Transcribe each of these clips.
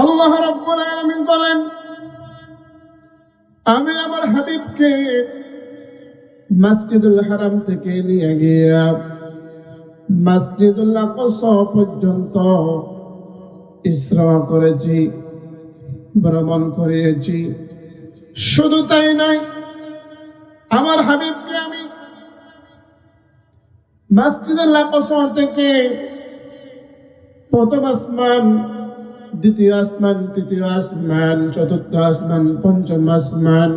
আল্লাহ রাব্বুল আলামিন বলেন, আমি আমার হাবিবকে মসজিদুল হারাম থেকে নিয়ে গিয়া মসজিদুল আকসা পর্যন্ত ইসরা করেছি, ভ্রমণ করিয়েছি। শুধু তাই নয়, আমার হাবিবকে আমি মসজিদুল আকসা থেকে প্রথম আসমান দ্বিতীয় আসমান তৃতীয় আসমান চতুর্থ আসমান পঞ্চম আসমান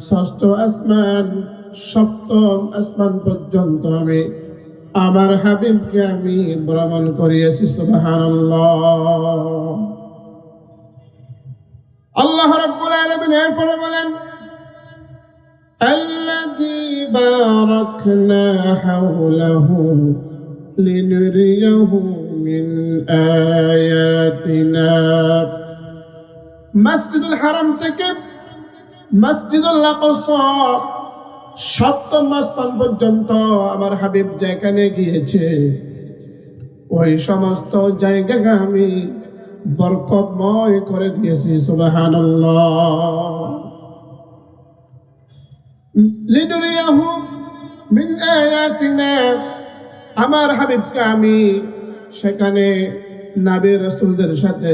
ষষ্ঠ আসমান সপ্তম আসমান পর্যন্ত আমি আমার হাবিবকে আমি ভ্রমণ করিয়েছি সুবহানাল্লাহ আল্লাহ রাব্বুল আলামিন এরপরে বলেন الذي باركنا حوله لنريه من آياتنا মসজিদুল হারাম থেকে মসজিদুল সপ্তম আসমান পর্যন্ত আমার হাবিব যেখানে গিয়েছে, ওই সমস্ত জায়গাকে আমি বরকতময় করে দিয়েছি আয়াতিনা, আমার হাবিবকে আমি সেখানে নাবি রসুলদের সাথে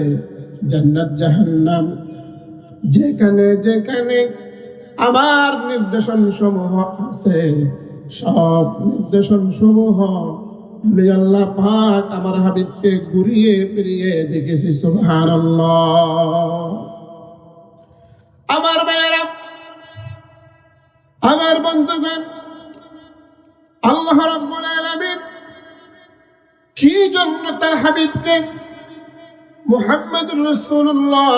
জান্নাত জাহান্নাম যেখানে যেখানে আমার নির্দেশন সমূহ আছে, সব নির্দেশন সমূহ আমি আল্লাহ পাক আমার হাবিবকে ঘুরিয়ে ফিরিয়ে দেখেছি, সুবহানাল্লাহ। আমার মায়েরা আমার বন্ধুগণ, আল্লাহ রাব্বুল আলামিন কি জন্য তার হাবিবকে মুহাম্মদুর রাসূলুল্লাহ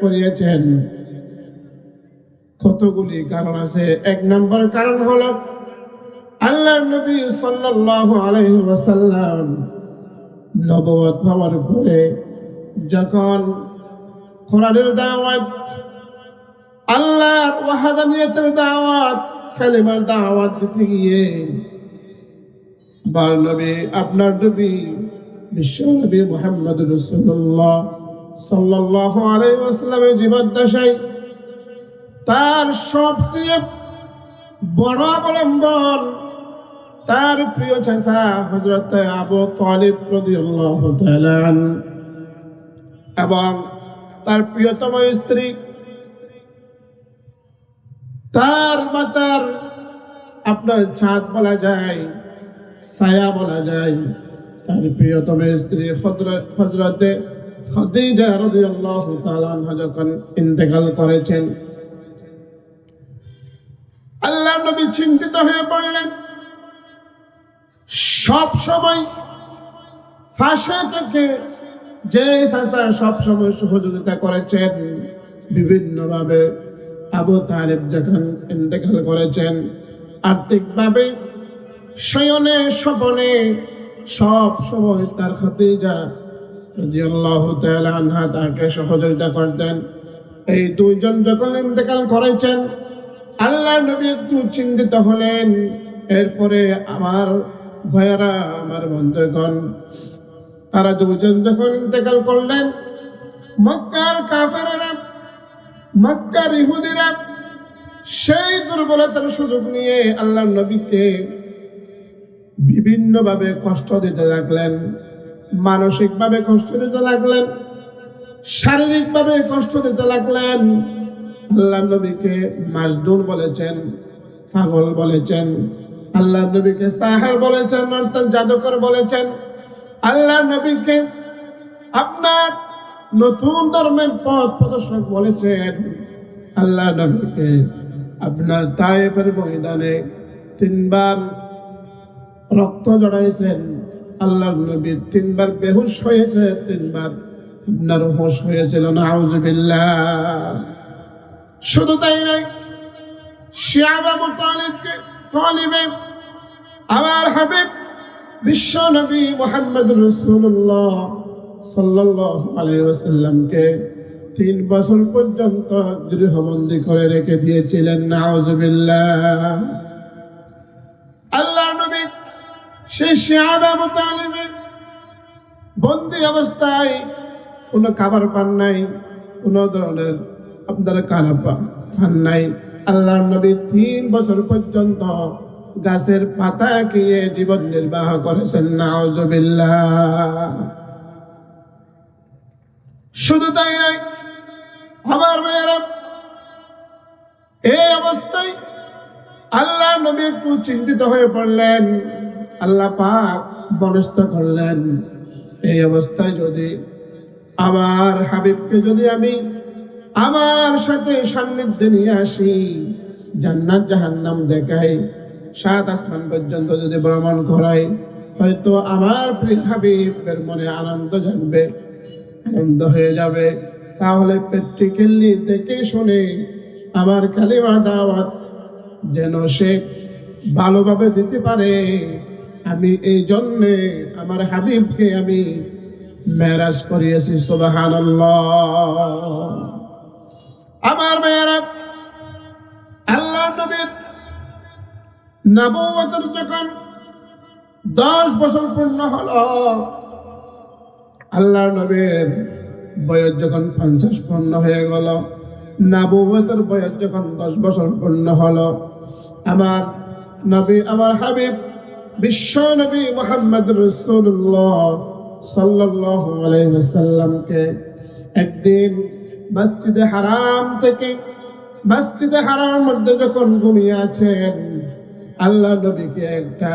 করিয়েছেন। কতগুলি কারণ আছে। এক নম্বর কারণ হলো আল্লাহ নবী সাল্লাল্লাহু আলাইহি ওয়াসাল্লাম নবুয়ত পাওয়ার পরে যখন কোরআনের দাওয়াত, আল্লাহর ওয়াহাদানিয়তের দাওয়াত, কালিমার দাওয়াত দিতে গিয়ে বার নবী আপনার নবী বিশ্ব নবী মোহাম্মদ রসুল্লাহ সাল্লাল্লাহু আলাইহি ওয়াসাল্লামের জীবদ্দশায় তার সবচেয়ে বড় অবলম্বন তার প্রিয় আবু তালিব এবং তার প্রিয়তম স্ত্রী। তার মাতার আপনার ছাদ বলা যায়, ছায়া বলা যায়। তার প্রিয়তম স্ত্রী হজরতে ইন্তেকাল করেছেন, আল্লাহ নবী চিন্তিত হয়ে পড়লেন। সব সময় ফাঁসে থেকে যে সহযোগিতা করেছেন, বিভিন্নভাবে আবু তালেব যখন ইন্তেকাল করেছেন, আর্থিকভাবে শয়নে স্বপনে সব সময় তার খাতিজা রাদিয়াল্লাহু তাআলা আনহা তাকে সহযোগিতা করতেন। এই দুইজন যখন ইন্তেকাল করেছেন, আল্লাহ নবী একটু চিন্তিত হলেন। এরপরে আমার ভয়েরা আমার বন্ধুগণ, তারা দুজন যখন ইন্তেকাল করলেন, মক্কার কাফেরেরা, মক্কার ইহুদিরা সেই দুর্বলতার সুযোগ নিয়ে আল্লাহ নবীকে বিভিন্নভাবে কষ্ট দিতে লাগলেন, মানসিকভাবে কষ্ট দিতে লাগলেন, শারীরিকভাবে কষ্ট দিতে লাগলেন। আল্লাহ নবীকে মাজদুর বলেছেন, পাগল বলেছেন, আল্লাহ নবীকে সাহার বলেছেন, অর্থাৎ জাদুকর বলেছেন। আল্লাহ নবীকে আপনার নতুন ধর্মের পথ প্রদর্শক বলেছেন। আল্লাহ নবীকে আপনার তায়েফের ময়দানে তিনবার রক্ত জড়াইছেন। আল্লাহ নবী তিনবার বেহুশ হয়েছে, তিনবার আপনার হোশ হয়েছিল, নাউজুবিল্লাহ। শুধু তাই নয় শিয়াব আবু তালিবকে, তালিবে আমার হাবিব বিশ্ব নবী মোহাম্মদ রসুল্লাহ সাল্লাল্লাহু আলাইহি ওয়াসাল্লামকে তিন বছর পর্যন্ত গৃহবন্দী করে রেখে দিয়েছিলেন, নাউজুবিল্লাহ। সেই শিয়াব আবু তালিবে বন্দি অবস্থায় কোনো খাবার পান নাই, কোনো ধরনের আপনার খানা পা- খান নাই। আল্লাহ নবী তিন বছর পর্যন্ত গাছের পাতা খেয়ে জীবন নির্বাহ করেছেন, নাউজুবিল্লাহ। শুধু তাই নাই আমার মেয়েরা এই অবস্থায় আল্লাহ নবী একটু চিন্তিত হয়ে পড়লেন। আল্লাহ পাক বনস্থ করলেন। এই অবস্থায় যদি আমার হাবিবকে যদি আমি আমার সাথে সান্নিধ্যে নিয়ে আসি, জান্নাত জাহান্নাম দেখাই, সাত আসমান পর্যন্ত যদি ভ্রমণ করাই, হয়তো আমার প্রিয় হাবিবের মনে আনন্দ জানবে আনন্দ হয়ে যাবে। তাহলে প্র্যাকটিক্যালি দেখে শুনে আমার কালিমা দাওয়াত যেন সে ভালোভাবে দিতে পারে। আমি এই জন্যে আমার হাবিবকে আমি মেরাজ করিয়েছি সুবাহান আমার মেয়েরা, আল্লাহ নবীর নবুয়তের যখন দশ বছর পূর্ণ হল, আল্লাহ নবীর বয়স যখন পঞ্চাশ পূর্ণ হয়ে গেল নাবুবতের বয়স যখন দশ বছর পূর্ণ হলো, আমার নবী, আমার হাবিব বিশ্ব নবী মোহাম্মদ রসুল্লাহ সাল্লাহ আলাইসাল্লামকে একদিন মসজিদে হারাম থেকে মসজিদে হারামের মধ্যে যখন ঘুমিয়ে আছেন আল্লাহ নবীকে একটা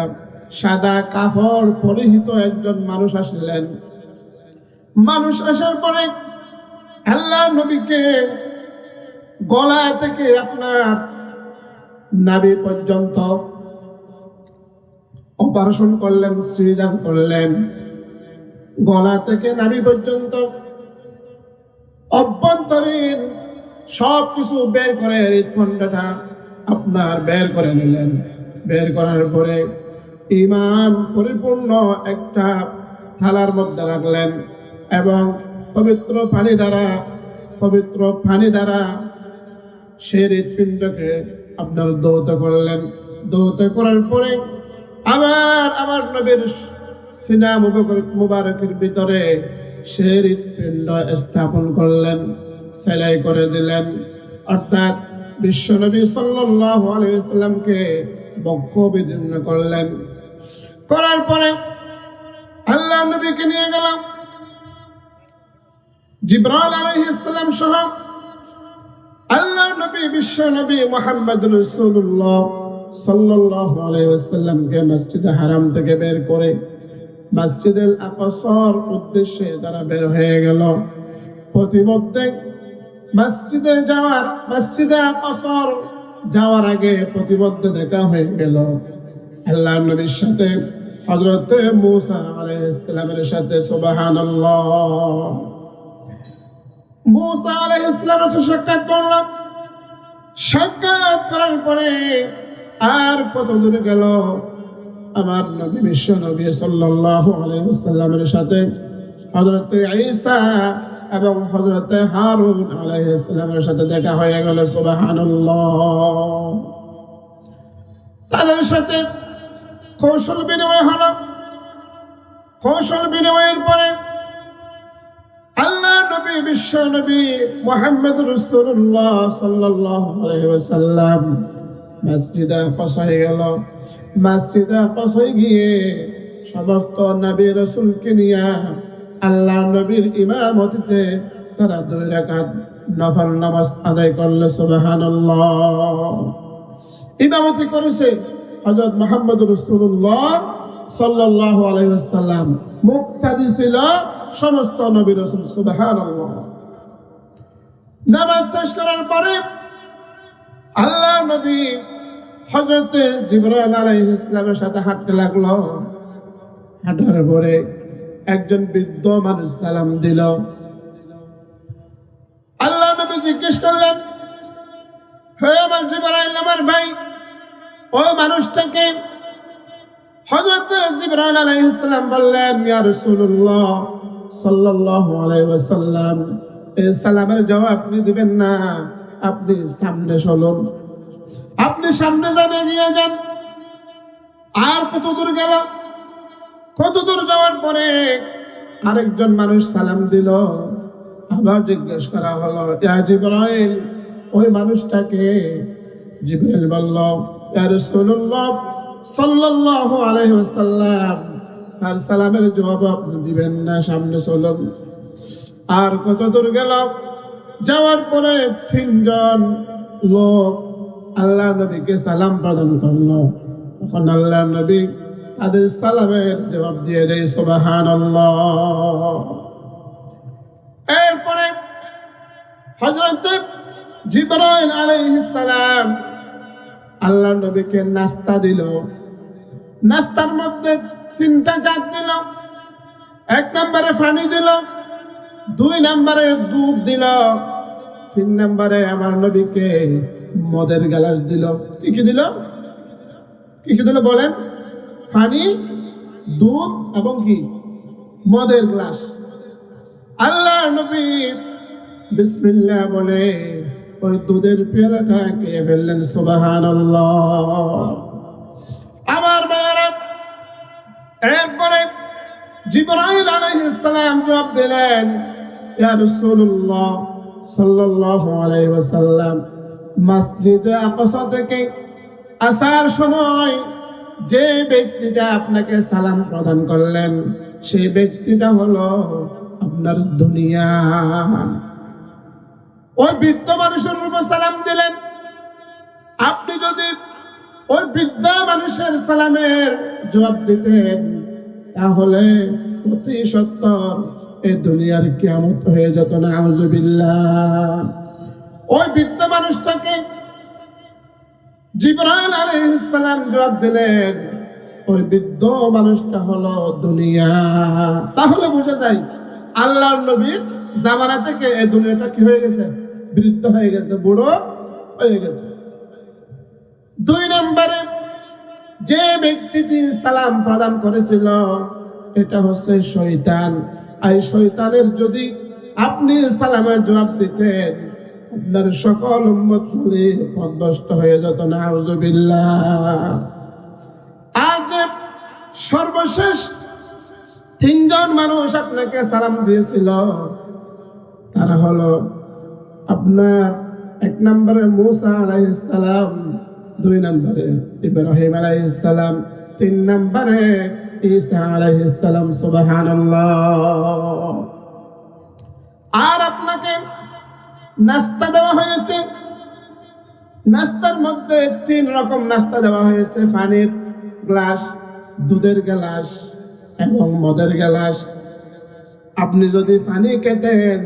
সাদা কাপড় পরিহিত একজন মানুষ আসলেন। মানুষ আসার পরে আল্লাহ নবীকে গলা থেকে আপনার নাবি পর্যন্ত অপারেশন করলেন সৃজন করলেন। গলা থেকে নাবি পর্যন্ত অভ্যন্তরীণ সব কিছু বের করে হৃদখণ্ডটা আপনার বের করে নিলেন। বের করার পরে ইমান পরিপূর্ণ একটা থালার মধ্যে রাখলেন এবং পবিত্র পানি দ্বারা, পবিত্র পানি দ্বারা সে হৃৎপিণ্ডকে আপনার দৌত করলেন। দৌত করার পরে আবার আমার নবীর সিনা মুবারকের ভিতরে সে হৃৎপিণ্ড স্থাপন করলেন, সেলাই করে দিলেন। অর্থাৎ বিশ্বনবী আলাইহি সাল্লামকে বক্ষ বিদীর্ণ করলেন। করার পরে আল্লাহ নবীকে নিয়ে গেলাম। জিব্রাইল আলাইহিস সালাম সহ আল্লাহ নবী বিশ্ব নবী মোহাম্মদ রাসূলুল্লাহ। সাল্লাল্লাহু আলাইহি মসজিদে হারাম থেকে বের করে মসজিদুল আকসার উদ্দেশ্যে তারা বের হয়ে গেল। প্রতিমধ্যে মসজিদে যাওয়ার, মসজিদে আকসার যাওয়ার আগে প্রতিমধ্যে দেখা হয়ে গেল আল্লাহ নবীর সাথে, হযরত মূসা আলাইহিস সালামের সাথে, সুবহানাল্লাহ। মুসা আলাইহিস সাথে সাক্ষাৎ করলাম। সাক্ষাৎ করার পরে আর কত দূরে গেল? আমার নবী, বিশ্ব নবী ওয়াসাল্লামের সাথে হযরত ঈসা এবং হযরত হারুন আলাইহিস সাথে দেখা হয়ে গেল, সুবহানাল্লাহ। তাদের সাথে কৌশল বিনিময় হলো। কৌশল বিনিময়ের পরে আল্লাহ নবী, বিশ্ব নবী মোহাম্মদ রসুল্লাহ সাল্লাল্লাহু মসজিদে কসাই গেল। মসজিদে কসাই গিয়ে সমস্ত নবী রসুলকে নিয়ে আল্লাহ নবীর ইমামতিতে তারা দুই রাকাত নফল নামাজ আদায় করলে, সুবহানাল্লাহ। ইমামতি করেছে হযরত মুহাম্মদ রাসূলুল্লাহ সাল্লাল্লাহু আলাইহি ওয়াসাল্লাম। মুক্তাদি ছিল সমস্ত নবী রাসূল, সুবহানাল্লাহ। নামাজ শেষ করার পরে আল্লাহ নবী হযরত জিবরাইল আলাইহিস সালামের সাথে হাঁটতে লাগল। হাঁটার পরে একজন বৃদ্ধ মানুষ সালাম দিল। আল্লাহ নবী জিজ্ঞেস করলেন, হে আমার জিবরাইল, আমার ভাই ওই মানুষটাকে? হযরত জিবরাইল আলাইহিস সালাম বললেন, ইয়া রাসূলুল্লাহ সাল্লাল্লাহু আলাইহি ওয়াসাল্লাম এই সালামের জবাব আপনি দিবেন না। আপনি সামনে চলুন। আপনি সামনে যান, এগিয়ে যান। আর কত দূর গেল কত দূর যাওয়ার পরে আরেকজন মানুষ সালাম দিল। আবার জিজ্ঞেস করা হলো জিব্রাইল? ওই মানুষটাকে জিব্রাইল বলল রাসূলুল্লাহ সাল্লাল্লাহু আলাইহি ওয়াসাল্লাম। তার সালামের জবাব আপনি দিবেন না, সামনে চলুন। আর কত দূর গেল যাওয়ার পরে তিনজন লোক আল্লাহ নবীকে সালাম প্রদান করল। তখন আল্লাহ নবী তাদের সালামের জবাব দিয়ে দেয় সুবাহান এরপরে হজরত জিবরাইল আলাইহিস সালাম আল্লাহ নবীকে নাস্তা দিল। নাস্তার মধ্যে তিনটা জাত দিল, এক নম্বরে পানি দিল দুই নম্বরে দুধ দিল, তিন নম্বরে আমার নবীকে মদের গ্লাস দিল। কি কি দিল? কি কি দিল বলেন? পানি, দুধ এবং কি মদের গ্লাস। আল্লাহ নবী বিসমিল্লাহ বলে, ওই দুধের পেয়ালাটা কে ফেললেন? সুবাহান আমার মেয়েরা, এরপরে জিবরাইল আলাইহিস সালাম জবাব দিলেন আসার সময় যে ব্যক্তিটা আপনাকে সালাম প্রদান করলেন, সেই ব্যক্তিটা হলো আপনার দুনিয়া। ওই বৃদ্ধ মানুষের উপর সালাম দিলেন। আপনি যদি ওই বৃদ্ধা মানুষের সালামের জবাব দিতেন, তাহলে অতি সত্তর এই দুনিয়ার কিয়ামত হয়ে যেত না ওই বৃদ্ধ মানুষটাকে জবাব দিলেন, ওই বৃদ্ধ মানুষটা হলো দুনিয়া। তাহলে বোঝা যায় নবীর জামানা থেকে এই দুনিয়াটা কি হয়ে গেছে? বৃদ্ধ হয়ে গেছে, বুড়ো হয়ে গেছে। দুই নম্বরে যে ব্যক্তিটি সালাম প্রদান করেছিল, এটা হচ্ছে শয়তান। আর শয়তানের যদি আপনি সালামের জবাব দিতেন, আপনার সকল উম্মত পদভস্ত হয়ে যেত না যে সর্বশেষ তিনজন মানুষ আপনাকে সালাম দিয়েছিল। তারা হলো আপনার এক নম্বরে মুসা আলাইহিস সালাম, দুই নম্বরে ইব্রাহিম আলাইহিস সালাম, তিন নম্বরে ঈসা আলাইহিস সালাম আর আপনাকে নাস্তা দেওয়া হয়েছে। নাস্তার মধ্যে তিন রকম নাস্তা দেওয়া হয়েছে, পানির গ্লাস, দুধের গ্লাস এবং মদের গ্লাস। আপনি যদি পানি খেতেন,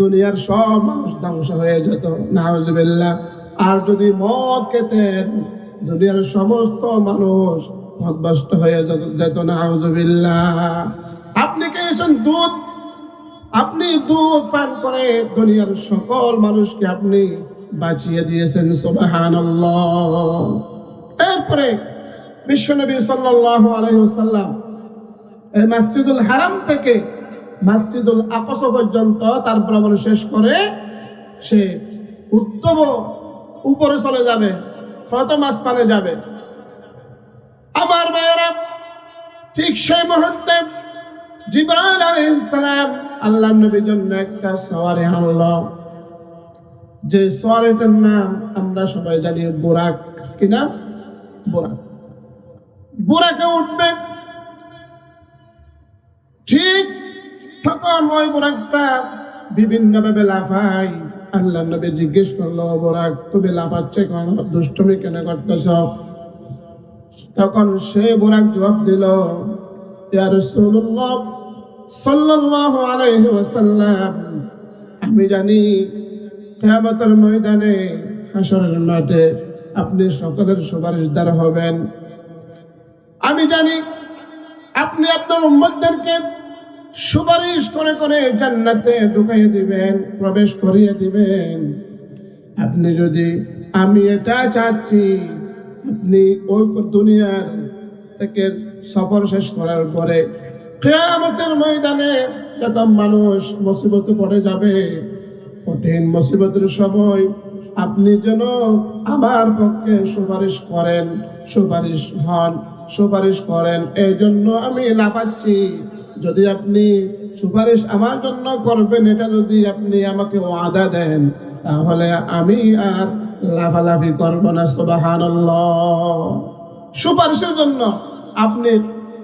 দুনিয়ার সব মানুষ ধ্বংস হয়ে যেত, নাউজুবিল্লাহ। আর যদি মদ খেতেন, দুনিয়ার সমস্ত মানুষ মদভস্ত হয়ে যেত নাউজুবিল্লাহ আপনি খেয়েছেন দুধ? আপনি দুধ পান করে দুনিয়ার সকল মানুষকে আপনি বাঁচিয়ে দিয়েছেন, সুবহানাল্লাহ। এরপরে বিশ্বনবী সাল্লাল্লাহু আলাইহি ওয়াসাল্লাম এই মসজিদুল হারাম থেকে মসজিদুল আকস পর্যন্ত তার ভ্রমণ শেষ করে সে উত্তম উপরে চলে যাবে, প্রথম আসমানে যাবে। আমার মেয়েরা, ঠিক সেই মুহূর্তে জিবরাইল আলাইহিস সালাম আল্লাহ নবীর জন্য একটা সওয়ারি আনলো। যে সওয়ারিটার নাম আমরা সবাই জানি বুরাক, কি নাম? বুরাক। বুরাকে উঠবে। ঠিক তখন ওই বুরাকটা বিভিন্ন ভাবে লাফাই আল্লাহ নবী জিজ্ঞেস করল, বুরাক, তুমি লাফাচ্ছে কেন? দুষ্টমি কেন করতেছ? তখন সে বুরাক জবাব দিল আমি জানি কিয়ামতের ময়দানে হাসরের মাঠে আপনি সকলের সুপারিশদার হবেন। আমি জানি আপনি আপনার উম্মতদেরকে সুপারিশ করে করে জান্নাতে ঢুকাইয়ে দিবেন, প্রবেশ করিয়ে দিবেন। আপনি যদি আমি এটা চাচ্ছি আপনি ওই দুনিয়ার থেকে সফর শেষ করার পরে কেয়ামতের ময়দানে যত মানুষ মুসিবতে পড়ে যাবে, কঠিন মুসিবতের সময় আপনি যেন আমার পক্ষে সুপারিশ করেন, সুপারিশ হন, সুপারিশ করেন এই জন্য আমি লাফাচ্ছি। যদি আপনি সুপারিশ আমার জন্য করবেন, এটা যদি আপনি আমাকে ওয়াদা দেন, তাহলে আমি আর লাফালাফি করব না সোবাহান সুপারিশের জন্য আপনি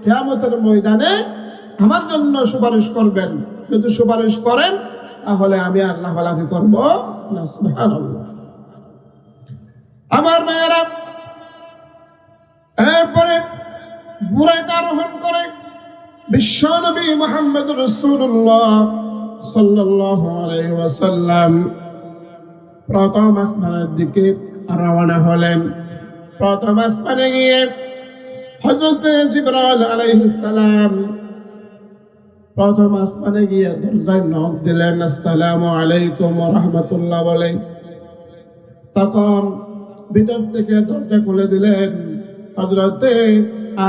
কেয়ামতের ময়দানে আমার জন্য সুপারিশ করবেন। যদি সুপারিশ করেন, তাহলে আমি আর লাফালাফি করব না সোবাহান আমার মেয়েরা এরপরে বুড়াকে আরোহণ করে বিশ্বনবী মোহাম্মদ রসুল্লাহ সাল্লাল্লাহু আলাইহি ওয়াসাল্লাম প্রথম আসমানের দিকে রওনা হলেন। প্রথম আসমানে গিয়ে হযরত জিবরাইল আলাইহিস সালাম প্রথম আসমানে গিয়ে দরজায় নক দিলেন, আসসালামু আলাইকুম রাহমাতুল্লাহ বলে তখন ভিতর থেকে দরজা খুলে দিলেন হজরতে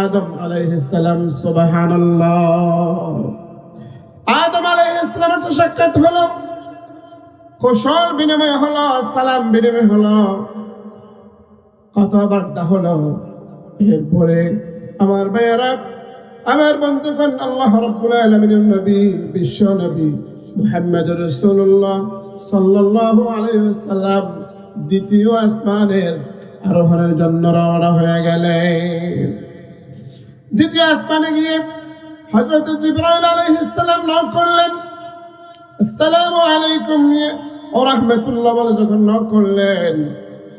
আদম আলাইহিসসালাম সুবহানাল্লাহ। আদম আলাইহিসসালামের সাথে সাক্ষাৎ হলো কৌশল বিনিময় হলো, সালাম বিনিময় হলো। কথাবার্তা হলো। এরপরে আমার ভাইয়েরা, আমার বন্ধুগণ, আল্লাহ রাব্বুল নবী, বিশ্ব নবী মুহাম্মদ রাসূলুল্লাহ সাল্লাল্লাহু আলাইহি ওয়াসাল্লাম দ্বিতীয় আসমানের আরোহণের জন্য রওনা হয়ে গেলেন। দ্বিতীয় আসমানে গিয়ে হযরত জিবরাইল আলাইহিস সালাম নক করলেন। আসসালামু আলাইকুম ও রাহমাতুল্লাহ বলে যখন করলেন,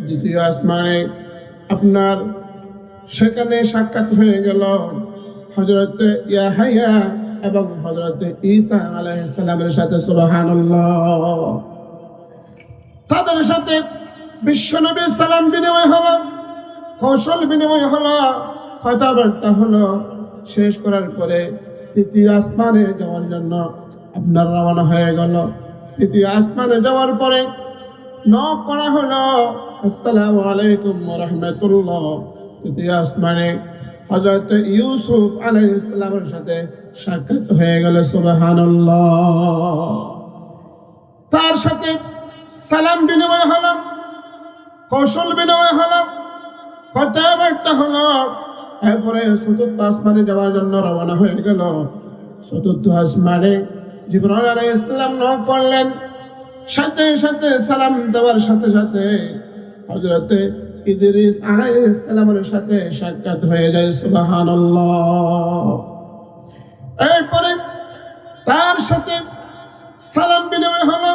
দ্বিতীয় আসমানে আপনার সেখানে সাক্ষাৎ হয়ে গেল। হজরত ইয়াহাইয়া এবং হজরত ঈসা আলাইহিস সালামের সাথে সুবহানাল্লাহ। তাদের সাথে বিশ্বনবীর সালাম বিনিময় হলো, কৌশল বিনিময় হলো, কথাবার্তা হলো। শেষ করার পরে তৃতীয় আসমানে যাওয়ার জন্য আপনার রওনা হয়ে গেল। তৃতীয় আসমানে যাওয়ার পরে নক করা হলো, আসসালামু আলাইকুম রাহমাতুল্লাহ। তৃতীয় আসমানে হযরত ইউসুফ আলাইহিস সালামের সাথে সাক্ষাৎ হয়ে গেল, সুবহানাল্লাহ। তার সাথে সালাম বিনিময় হলো, কৌশল বিনিময় হলো, কথাবার্তা হলো, এরপরে চতুর্থ আসমানে যাওয়ার জন্য রওনা হয়ে গেল। চতুর্থ আসমানে জিবরাইল আলাইহিস সালাম নক করলেন। সাথে সাথে সালাম দেওয়ার সাথে সাথে হযরতে ইদ্রিস আলাইহিস সালামের সাথে সাক্ষাৎ হয়ে যায়, সুবহানাল্লাহ। এরপরে তার সাথে সালাম বিনিময় হলো,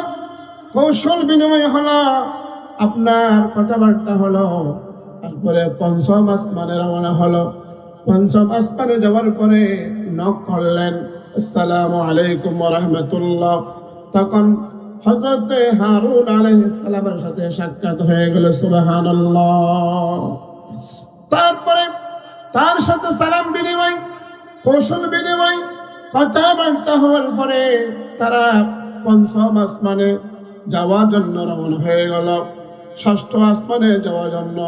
কৌশল বিনিময় হলো, আপনার কথাবার্তা হলো, তারপরে পঞ্চম আসমানে রওনা হলো। পঞ্চম আসমানে যাওয়ার পরে নক করলেন। আসসালামু আলাইকুম রাহমাতুল্লাহ। তখন হযরত হারুন আলাইহিস সালামের সাথে সাক্ষাৎ হয়ে গেল, সুবহানাল্লাহ। তারপরে তার সাথে সালাম বিনিময়, কৌশল বিনিময়, কথাবার্তা হওয়ার পরে তারা পঞ্চম আসমানে যাওয়ার জন্য রওনা হয়ে গেল। ষষ্ঠ আসমানে যাওয়ার জন্য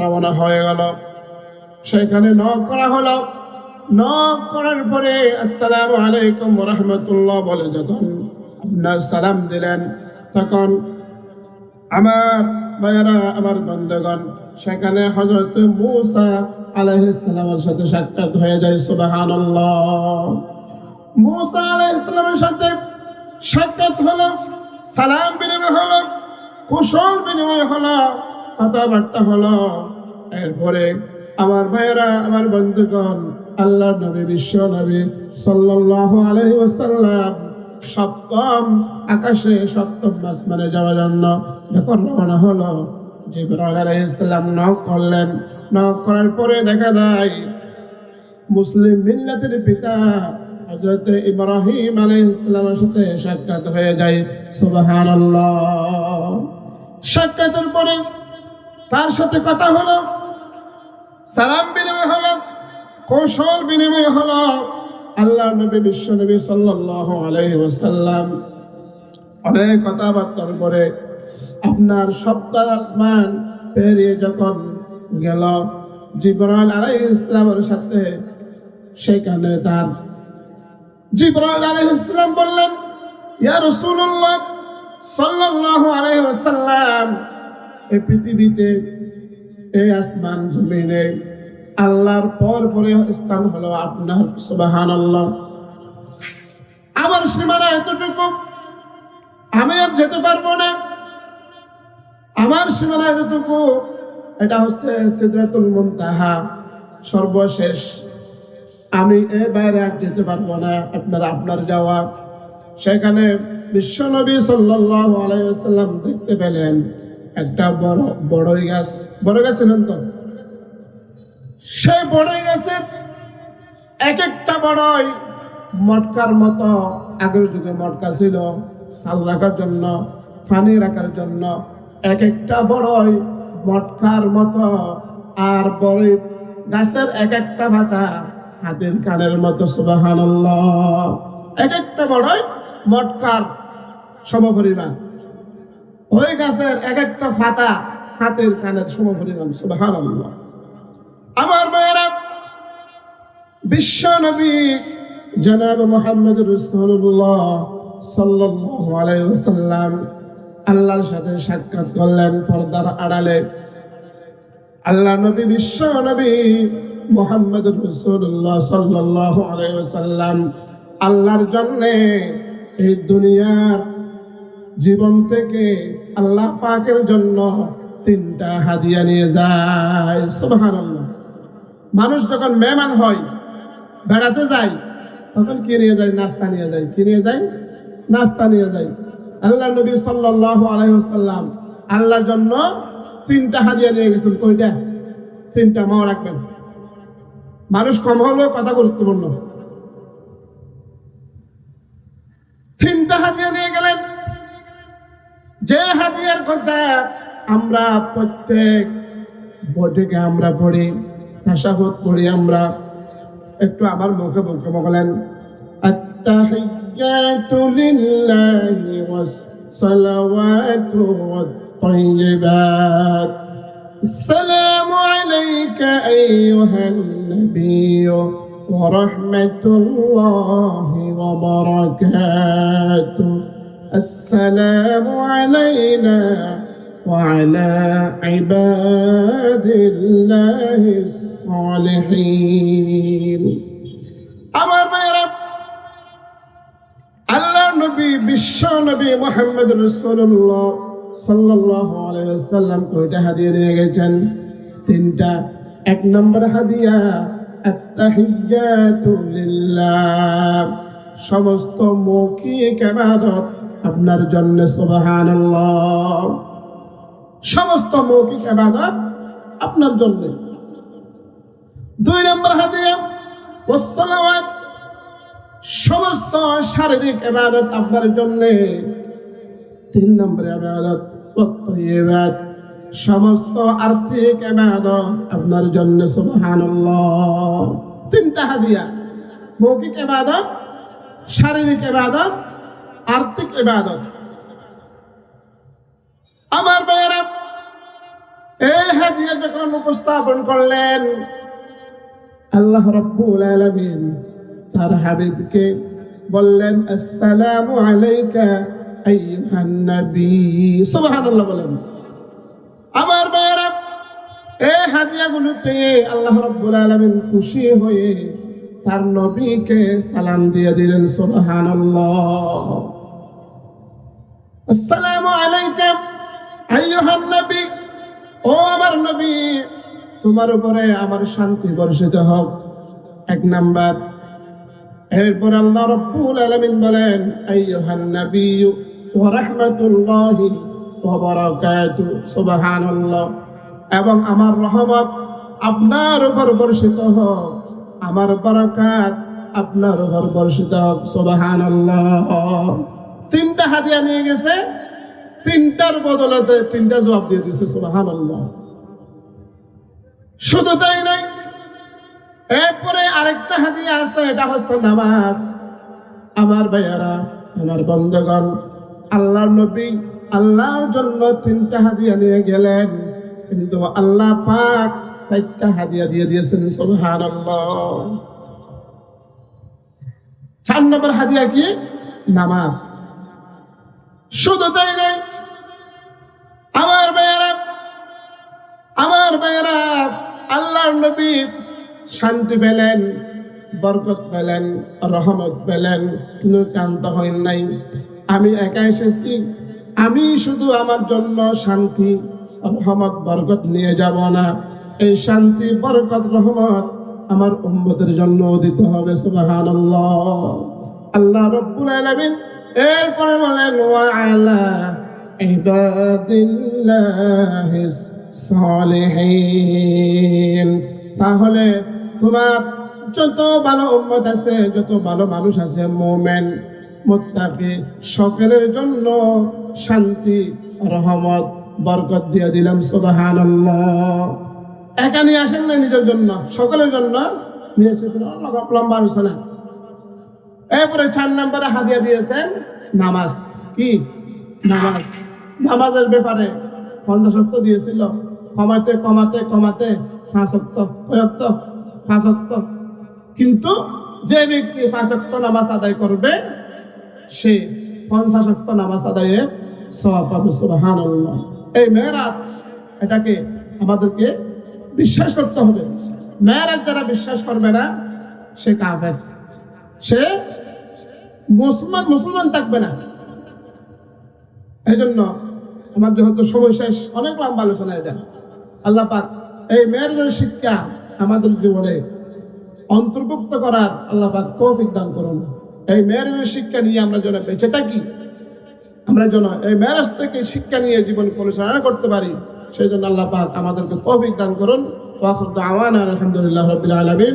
রওনা হয়ে গেল। সেখানে নক করা হলো। নক করার পরে, আসসালামু আলাইকুম রহমতুল্লাহ বলে যখন আপনার সালাম দিলেন, তখন আমার ভাইয়েরা, আমার বন্ধুগণ, সেখানে হজরত মুসা আলাইহিসসালামের সাথে সাক্ষাৎ হয়ে যায়, সুবহানাল্লাহ। মুসা আলাইহিসসালামের সাথে সাক্ষাৎ হলো, সালাম বিনিময় হলো, কুশল বিনিময় হলো, কথাবার্তা হলো। এরপরে আমার ভাইয়েরা, আমার বন্ধুগণ আল্লাহ নবী, বিশ্ব নবী সাল্লাল্লাহু আলাইহি ওয়াসাল্লাম সপ্তম আকাশে সপ্তম আসমানে যাওয়ার জন্য যখন রওনা হলো, জিবরাইল আলাইহিস সালাম নক করলেন। করার পরে দেখা যায়, মুসলিম মিল্লাতের পিতা হযরত ইব্রাহিম আলাইহিস সালামের সাথে সাক্ষাৎ হয়ে যায়। সুবহানাল্লাহ। সাক্ষাতের পরে তার সাথে কথা হলো, সালাম বিনিময় হলো। কৌশল বিনিময় হলো আল্লাহ নবী, বিশ্ব নবী ওয়াসাল্লাম অনেক কথাবার্তার পরে আপনার সপ্তাহ আসমান পেরিয়ে যখন গেল, জিবরাইল আলাইহিস ইসলামের সাথে সেখানে তার জিবরাইল আলাইহিস ইসলাম বললেন, ইয়া রাসূলুল্লাহ সাল্লাল্লাহু আলাইহি ওয়াসাল্লাম, এই পৃথিবীতে এই আসমান জমিনে আল্লাহর পর পরে স্থান হলো আপনার সুবাহান আল্লাহ আমার সীমানা এতটুকু, আমি আর যেতে পারব না। আমার সীমানা এতটুকু, এটা হচ্ছে সিদ্রাতুল মুনতাহা, সর্বশেষ। আমি এর বাইরে আর যেতে পারব না, আপনার আপনার যাওয়া। সেখানে বিশ্বনবী সাল্লাল্লাহু আলাইহি ওয়াসাল্লাম দেখতে পেলেন একটা বড়, বড়ই গাছ। বড় গাছ ছিলেন তো? সেই বড়ই গাছের এক একটা বড়ই মটকার মতো, আগের যুগে মটকা ছিল সাল রাখার জন্য, পানি রাখার জন্য। এক একটা বড়ই মটকার মতো, আর বড় গাছের এক একটা পাতা হাতের কানের মতো, সুবহানাল্লাহ। এক একটা বড়ই মটকার সমপরিমাণ। ওই গাছের এক একটা পাতা হাতের কানের সমপরিমাণ, সুবহানাল্লাহ। আমার মেয়েরা, বিশ্ব নবী জনাব মোহাম্মদ রসুল্লাহ ওয়াসাল্লাম আল্লাহর সাথে সাক্ষাৎ করলেন পর্দার আড়ালে। আল্লাহ নবী, বিশ্ব নবী মোহাম্মদ রসুল্লাহ সাল্লাল্লাহু আলাইহি ওয়াসাল্লাম আল্লাহর জন্য এই দুনিয়ার জীবন থেকে আল্লাহ পাকের জন্য তিনটা হাদিয়া নিয়ে যায়। সুবহানাল্লাহ। মানুষ যখন মেহমান হয়, বেড়াতে যায়, তখন কি নিয়ে যায়? নাস্তা নিয়ে যায়। কি নিয়ে যায়? নাস্তা নিয়ে যায়। আল্লাহ নবী সাল্লাল্লাহু আলাইহি ওয়াসাল্লাম আল্লাহর জন্য তিনটা হাদিয়া নিয়ে গেছেন। কয়টা? তিনটা। মাও রাখবেন। মানুষ কম হলেও কথা গুরুত্বপূর্ণ। তিনটা হাদিয়া নিয়ে গেলেন। যে হাদিয়ার কথা আমরা প্রত্যেক বইটিকে আমরা পড়ি। তাসাহুদ পড়ি আমরা একটু আমার মুখে মুখে বলেন التحيات لله والصلوات والطيبات السلام عليك أيها النبي ورحمة الله وبركاته السلام علينا وعلى عباد الله الصالحين আমার মেয়েরা আল্লাহ নবী বিশ্ব নবী মোহাম্মদ রসুল্লাহ সাল্লাল্লাহু আলাইহি ওয়াসাল্লাম কয়টা হাদিয়া নিয়ে গেছেন তিনটা এক নম্বর হাদিয়া আত্তাহিয়াতু লিল্লাহ সমস্ত মৌখিক ইবাদত আপনার জন্য সুবহানাল্লাহ সমস্ত মৌখিক ইবাদত আপনার জন্য। দুই নম্বর ওয়াসসালাওয়াত সমস্ত শারীরিক ইবাদত আপনার জন্য। তিন নম্বর ইবাদত ওয়াত্তাইয়্যিবাত সমস্ত আর্থিক ইবাদত আপনার জন্য, সুবহানাল্লাহ। তিনটা হাদিয়া, মৌখিক ইবাদত, শারীরিক ইবাদত, আর্থিক ইবাদত। আমার ভাইয়েরা এই হাদিয়া যখন উপস্থাপন করলেন, আল্লাহ রব্বুল আলামিন তার হাবিবকে বললেন, আসসালামু আলাইকা আইয়ুহান নবী। সুবহানাল্লাহ বলেন। আমার এই হাদিয়াগুলো পেয়ে আল্লাহ রব্বুল আলামিন খুশি হয়ে তার নবীকে সালাম দিয়ে দিলেন, সুবহানাল্লাহ। আসসালামু আলাইকা আইয়ুহান নবী। ও আমার নবী, তোমার উপরে আমার শান্তি বর্ষিত হোক। এক নাম্বার। এরপর আল্লাহ রব্বুল আলামিন বলেন, আইয়ুহান নবী ওয়া রাহমাতুল্লাহি ওয়া বারাকাতু। সুবহানাল্লাহ। এবং আমার রহমত আপনার উপর বর্ষিত হোক। আমার বরকাত আপনার উপর বর্ষিত হোক। সুবহানাল্লাহ। তিনটা হাদিয়া নিয়ে গেছে। তিনটার বদলাতে তিনটা জবাব দিয়ে দিছে, সুবহানাল্লাহ। শুধু তাই নাই এরপরে আরেকটা হাদিয়া আছে, এটা হচ্ছে নামাজ। আমার ভাইয়ারা, আমার বন্ধগণ, আল্লাহর নবী আল্লাহর জন্য তিনটা হাদিয়া নিয়ে গেলেন, কিন্তু আল্লাহ পাক চারটা হাদিয়া দিয়ে দিয়েছেন, সুবহানাল্লাহ। চার নম্বর হাদিয়া কি? নামাজ। শুধু তাই নাই আমার ভাইয়ারা আমার ভাইয়ারা আল্লাহর নবী শান্তি পেলেন, বরকত পেলেন, রহমত পেলেন কিন্তু হইন নাই। আমি একা এসেছি, আমি শুধু আমার জন্য শান্তি, রহমত, বরকত নিয়ে যাব না। এই শান্তি, বরকত, রহমত আমার উম্মতের জন্য দিতে হবে, সুবহানাল্লাহ। আল্লাহ রব্বুল আলামিন এরপরে বলেন তাহলে তোমার যত ভালো উম্মত আছে, যত ভালো মানুষ আছে, মোমেন, মুত্তাকি, সকলের জন্য শান্তি, রহমত, বরকত দিয়ে দিলাম, সুবহানাল্লাহ। একা নিয়ে আসেন না নিজের জন্য, সকলের জন্য। নিয়ে এসেছেন লম্বা লম্বা আলোচনা। এরপরে চার নম্বরে হাদিয়া দিয়েছেন, নামাজ। কি? নামাজ। নামাজের ব্যাপারে পঞ্চাশক্ত দিয়েছিল। কমাতে কমাতে কমাতে কিন্তু যে ব্যক্তি পাঁচক্ত নামাজ আদায় করবে, সে পঞ্চাশক্ত নামাজ আদায়ের সওয়াব এই মেয়েরাজ, এটাকে আমাদেরকে বিশ্বাস করতে হবে। মেয়েরাজ যারা বিশ্বাস করবে না, সে কাফের। সে মুসলমান মুসলমান থাকবে না। এই জন্য আমার যেহেতু সময় শেষ, অনেক লম্বা আলোচনা এটা। আল্লাহ পাক এই মেয়ের শিক্ষা আমাদের জীবনে অন্তর্ভুক্ত করার আল্লাহ পাক তৌফিক দান করুন। এই মেয়ের শিক্ষা নিয়ে আমরা যেন বেঁচে থাকি, আমরা যেন এই ম্যারেজ থেকে শিক্ষা নিয়ে জীবন পরিচালনা করতে পারি, সেই জন্য আল্লাহ পাক আমাদেরকে তৌফিক দান করুন। আলহামদুলিল্লাহ রাব্বিল আলামিন।